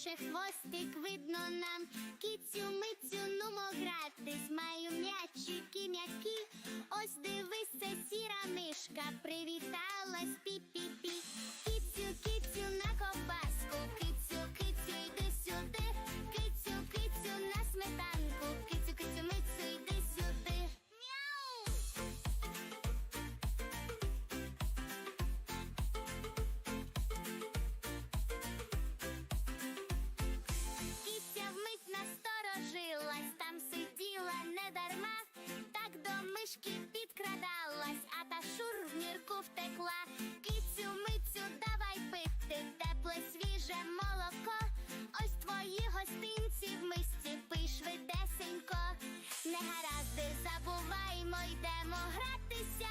лише хвостик видно нам. мишки підкрадалась, а та шур в нірку втекла. Кицю, мицю, давай пити, тепле свіже молоко. Ось твої гостинці в мисці пий швидесенько. Не гаразди, забуваймо, йдемо гратися.